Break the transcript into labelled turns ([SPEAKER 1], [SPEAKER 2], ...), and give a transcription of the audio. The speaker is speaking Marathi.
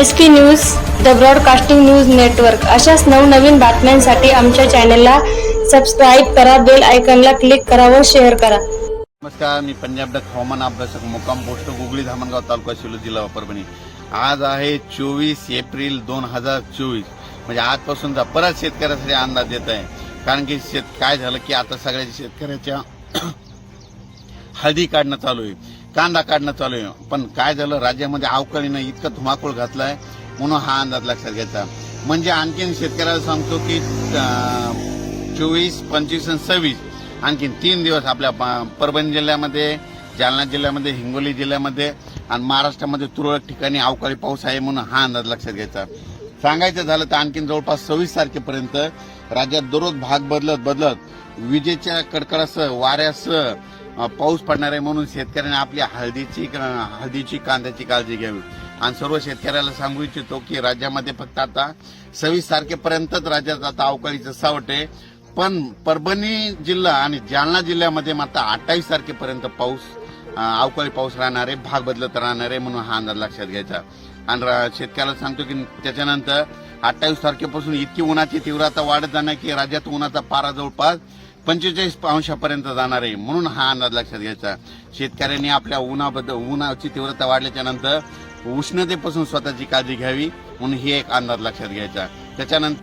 [SPEAKER 1] S P news the broadcasting news network अशाच नवनवीन बातम्यांसाठी आमच्या चॅनलला सबस्क्राईब करा बेल आयकनला क्लिक करा व शेअर करा.
[SPEAKER 2] नमस्कार मी पंजाब डक हवामान अभ्यासक मुक्काम पोस्ट गुगळी धामणगाव तालुका शिलो जिल्हा परभणी. आज आहे चोवीस एप्रिल दोन हजार चोवीस. म्हणजे आजपासूनचा परत शेतकऱ्यासाठी अंदाज देत आहे. कारण की शेत काय झालं की आता सगळ्या शेतकऱ्याच्या हळदी काढणं चालू आहे. कांदा काढणं चालू आहे. पण काय झालं? राज्यामध्ये अवकाळीनं इतकं धुमाकूळ घातलाय. म्हणून हा अंदाज लक्षात घ्यायचा. म्हणजे आणखीन शेतकऱ्याला सांगतो की चोवीस पंचवीस आणि सव्वीस आणखीन तीन दिवस आपल्या प- परभणी जिल्ह्यामध्ये जालना जिल्ह्यामध्ये हिंगोली जिल्ह्यामध्ये आणि महाराष्ट्रामध्ये तुरळक ठिकाणी अवकाळी पाऊस आहे म्हणून हा अंदाज लक्षात घ्यायचा. सांगायचं झालं तर आणखीन जवळपास सव्वीस तारखेपर्यंत राज्यात दररोज भाग बदलत बदलत विजेच्या कडकडासह वाऱ्यासह पाऊस पडणार आहे म्हणून शेतकऱ्यांनी आपली हळदीची हळदीची कांद्याची काळजी घ्यावी. आणि सर्व शेतकऱ्याला सांगू इच्छितो की राज्यामध्ये फक्त आता सव्वीस तारखेपर्यंतच राज्यात आता अवकाळीचं सावट आहे. पण परभणी जिल्हा आणि जालना जिल्ह्यामध्ये मात्र अठ्ठावीस तारखेपर्यंत पाऊस अवकाळी पाऊस राहणार आहे. भाग बदलत राहणार आहे म्हणून हा अंदाज लक्षात घ्यायचा. आणि शेतकऱ्याला सांगतो की त्याच्यानंतर अठ्ठावीस तारखेपासून इतकी उन्हाची तीव्रता वाढत जाणार की राज्यात उन्हाचा पारा जवळपास पंचेचाळीस अंशापर्यंत जाणार आहे. म्हणून हा अंदाज लक्षात घ्यायचा. शेतकऱ्यांनी आपल्या उन्हाबद्दल उन्हाची तीव्रता वाढल्याच्या नंतर उष्णतेपासून स्वतःची काळजी घ्यावी म्हणून ही एक अंदाज लक्षात घ्यायचा. त्याच्यानंतर